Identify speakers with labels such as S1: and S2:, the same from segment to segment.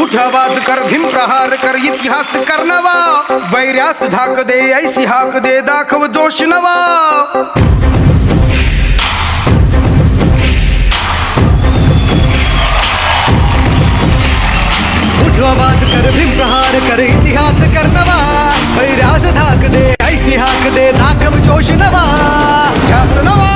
S1: उठ आवाज़ कर भीम प्रहार कर इतिहास कर नवा। वैर्यास धाक दे, ऐसी हाक दे, दाखव जोश नवा।
S2: आवाज कर भीम प्रहार कर इतिहास कर नवा। भैरास धाक दे ऐसी हाक दे दाखव जोश नवा।
S1: ध्यास नवा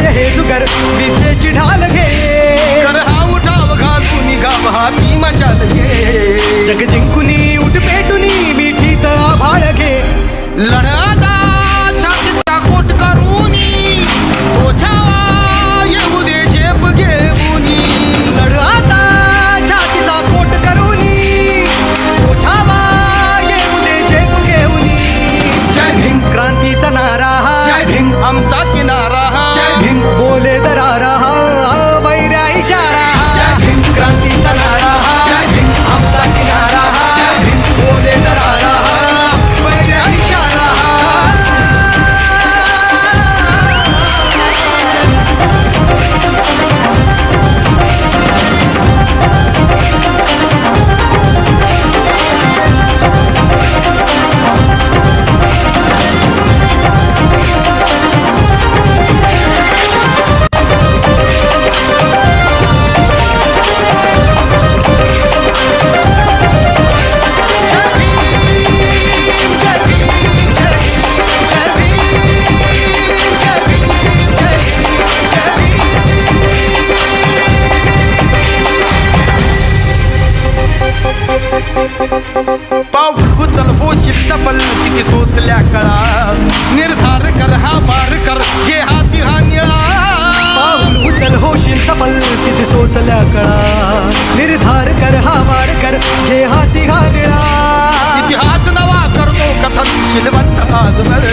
S2: भय हे जुगर. विद्येची ढाल घे.
S1: कर हा उठाव घालून गाव हा ती मशाल घे.
S2: जग जिंकुनी उठ पेटुनी मिठीत आभाळ घे.
S1: लढादा छातीचा कोट करूनी तो छावा येऊ दे शेप घेऊनी.
S2: लढ आता छातीचा कोट करूनी ओठावा येऊ दे झेप घेऊनी.
S1: जय भीम
S2: क्रांतीचा नारा. हा
S1: जय भीम आमचा किनारा. पाऊल उचल होशील सफल किती सोसल्या कळा निर्धार कर हा पार कर घे हा निळा.
S2: पाऊल उचल होशील सफल किती सोसल्या कळा निर्धार कर हा वार कर हे हाती हा निळा.
S1: इतिहास नवा करतो कथन शिलवंत आजवर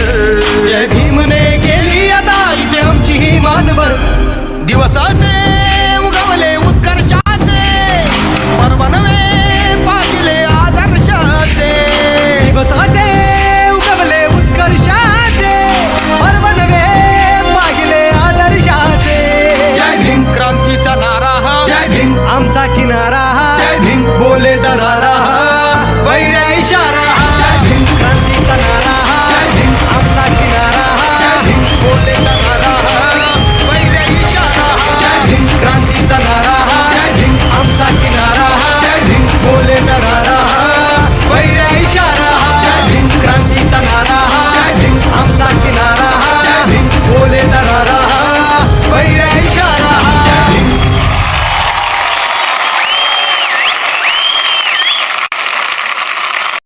S1: কিনারা